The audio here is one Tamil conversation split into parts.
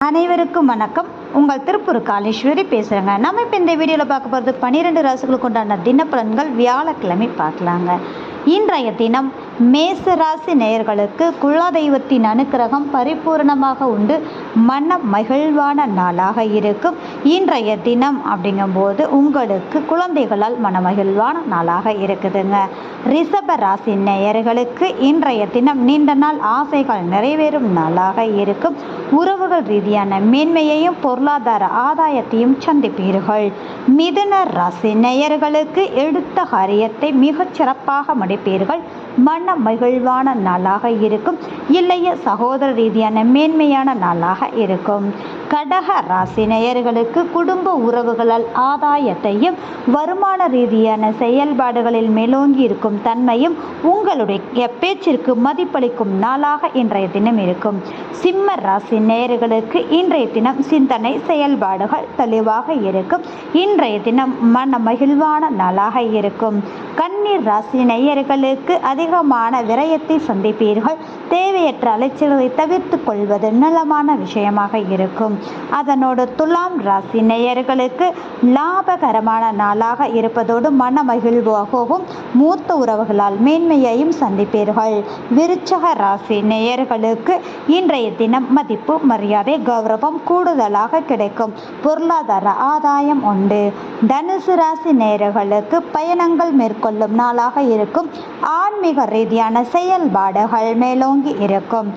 அனைவருக்கும் வணக்கம். உங்கள் திருப்பூர் காளீஸ்வரி பேசுகிறேங்க நம்ம இப்போ இந்த வீடியோவில் பார்க்க போகிறது பன்னிரெண்டு ராசிகளுக்கு உண்டான தினப்பலன்கள் வியாழக்கிழமை பார்க்கலாங்க. இன்றைய தினம் மேச ராசி நேயர்களுக்கு குலதெய்வத்தின் அனுக்கிரகம் பரிபூரணமாக உண்டு. மன மகிழ்வான நாளாக இருக்கும். இன்றைய தினம் அப்படிங்கும்போது உங்களுக்கு குழந்தைகளால் மனமகிழ்வான நாளாக இருக்குதுங்க. ரிஷப ராசி நேயர்களுக்கு இன்றைய தினம் நீண்ட நாள் ஆசைகள் நிறைவேறும் நாளாக இருக்கும். உறவுகள் ரீதியான மேன்மையையும் பொருளாதார ஆதாயத்தையும் சந்திப்பீர்கள். மிதுன ராசி நேயர்களுக்கு எடுத்த காரியத்தை மிகச் சிறப்பாக முடிப்பீர்கள். மன மகிழ்வான நாளாக இருக்கும். இளைய சகோதர ரீதியான மேன்மையான நாளாக இருக்கும். கடக ராசி நேயர்களுக்கு குடும்ப உறவுகளால் ஆதாயத்தையும் வருமான ரீதியான செயல்பாடுகளில் மேலோங்கி இருக்கும் தன்மையும் உங்களுடைய பேச்சிற்கு மதிப்பளிக்கும் நாளாக இன்றைய தினம் இருக்கும். சிம்ம ராசி நேயர்களுக்கு இன்றைய தினம் சிந்தனை செயல்பாடுகள் தெளிவாக இருக்கும். இன்றைய தினம் மன மகிழ்வான நாளாக இருக்கும். கண்ணீர் ராசி நேயர்களுக்கு அதிகமான விரயத்தை சந்திப்பீர்கள். தேவையற்ற அலைச்சல்களை தவிர்த்து கொள்வது நலமான விஷயமாக இருக்கும். அதனோடு துலாம் ராசி நேயர்களுக்கு லாபகரமான நாளாக இருப்பதோடு மன மகிழ்வாகவும் மூத்த உறவுகளால் மேன்மையையும் சந்திப்பீர்கள். விருச்சக ராசி நேயர்களுக்கு இன்றைய தினம் மதிப்பு மரியாதை கௌரவம் கூடுதலாக கிடைக்கும். பொருளாதார ஆதாயம் உண்டு. தனுசு ராசி நேயர்களுக்கு பயணங்கள் மேற்கொள்ளும் நாளாக இருக்கும். ஆன்மீக ரீதியான செயல்பாடுகள் மேலோங்கி இருக்கும்.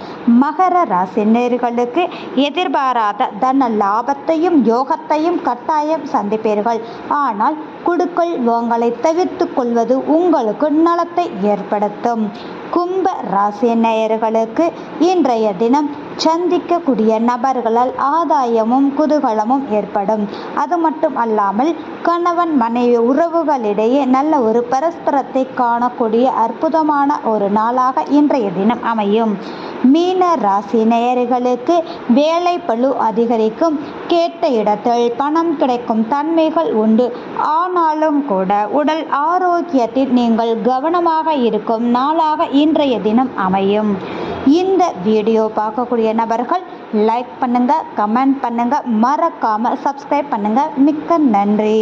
மகர ராசி நேயர்களுக்கு எதிர்பாராத தன லாபத்தையும் யோகத்தையும் கட்டாயம் சந்திப்பீர்கள். ஆனால் குடுக்கல் வாங்கலை தவிர்த்து கொள்வது உங்களுக்கு நலத்தை ஏற்படுத்தும். கும்ப ராசி நேயர்களுக்கு இன்றைய தினம் சந்திக்கக்கூடிய நபர்களால் ஆதாயமும் குதூகலமும் ஏற்படும். அது மட்டும் அல்லாமல் கணவன் மனைவி உறவுகளிடையே நல்ல ஒரு பரஸ்பரத்தை காணக்கூடிய அற்புதமான ஒரு நாளாக இன்றைய தினம் அமையும். மீன ராசி நேயர்களுக்கு வேலை பளு அதிகரிக்கும். கேட்ட இடத்தில் பணம் கிடைக்கும் தன்மைகள் உண்டு. ஆனாலும் கூட உடல் ஆரோக்கியத்தில் நீங்கள் கவனமாக இருக்கும் நாளாக இன்றைய தினம் அமையும். இந்த வீடியோ பார்க்கக்கூடிய நபர்கள் லைக் பண்ணுங்கள் கமெண்ட் பண்ணுங்கள் மறக்காமல் சப்ஸ்கிரைப் பண்ணுங்கள் மிக்க நன்றி.